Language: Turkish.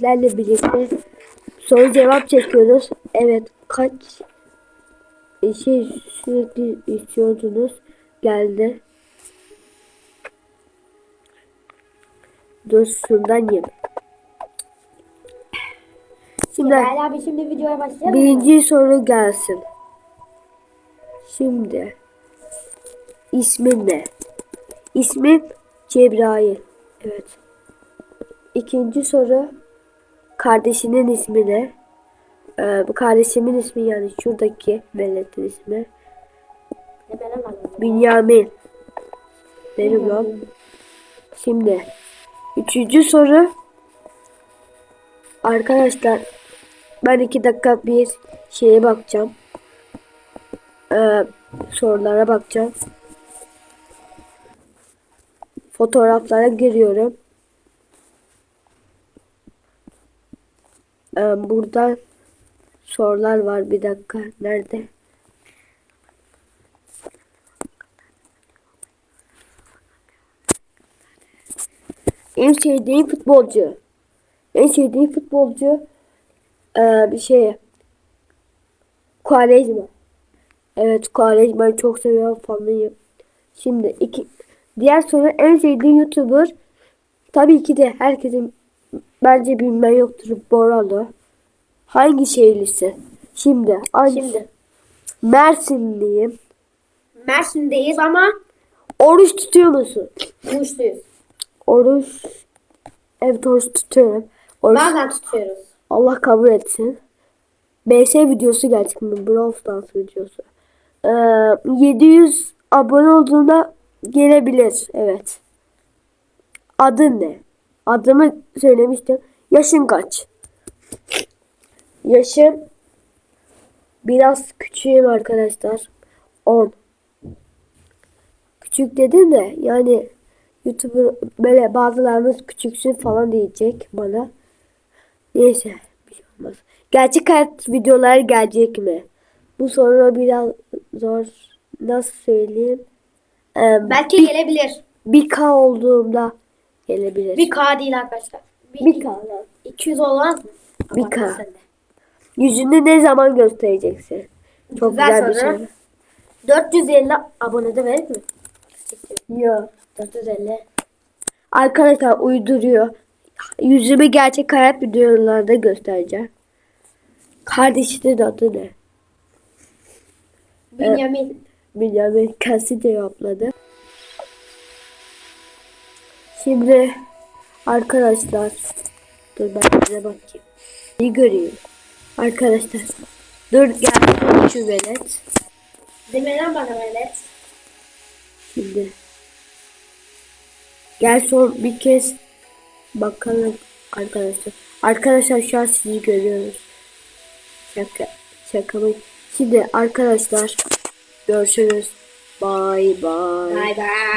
sizlerle birlikte soru cevap çekiyoruz. Evet kaç e, şey sürekli istiyordunuz geldi. Dur şundan yiyeyim. Şimdi İsmail abi şimdi videoya başlayalım mı? birinci soru gelsin. Şimdi ismin ne? İsmim Cebrail. Evet. İkinci soru kardeşinin ismi ne? Ee, bu kardeşimin ismi yani şuradaki veletin ismi. Bünyamin. Benim lan. Şimdi üçüncü soru. Arkadaşlar ben iki dakika bir şeye bakacağım. Ee, sorulara bakacağım. Fotoğraflara giriyorum. Ee, burada sorular var. Bir dakika. Nerede? En sevdiğim futbolcu. En sevdiğim futbolcu eee, bir şey. Quaresma. Evet Quaresma'yı çok seviyorum fanıyım. Şimdi iki diğer soru en sevdiğim YouTuber tabii ki de herkesin bence bilmeyen yoktur Boralo. Hangi şehirlisi? Şimdi hangi? Şimdi. Mersinliyim. Mersin'deyiz ama Oruç tutuyor musun? Muşluyuz. Oruç evet oruç tutuyorum. Oruç Bazen tutuyoruz. Allah kabul etsin. BS videosu gerçekten Brawl Stars videosu. Ee, 700 abone olduğunda gelebilir. Evet. Adın ne? Adımı söylemiştim. Yaşın kaç? Yaşım biraz küçüğüm arkadaşlar. 10. Küçük dedim de yani YouTuber böyle bazılarınız küçüksün falan diyecek bana. Neyse bir şey olmaz. Gerçek hayat videoları gelecek mi? Bu soru biraz zor. Nasıl söyleyeyim? Ee, Belki bir, gelebilir. bir K olduğumda gelebilir. Bir K değil arkadaşlar. Bir, Bir K lan. 200 olmaz mı? Bir K. de. Yüzünü ne zaman göstereceksin? Çok Güzel güzel, bir soru. 450 abonede verir mi? Yok. 450. Arkadaşlar uyduruyor. Yüzümü gerçek hayat videolarda göstereceğim. Kardeşinin adı ne? Benjamin. Bilmiyorum kendisi cevapladı. Şimdi arkadaşlar dur ben size bakayım. İyi göreyim. Arkadaşlar dur gel şu velet. Demeden bana velet. Şimdi gel son bir kez bakalım arkadaşlar. Arkadaşlar şu an sizi görüyoruz. Şaka şaka mı? Şimdi arkadaşlar görüşürüz. Bye bye. Bay bay.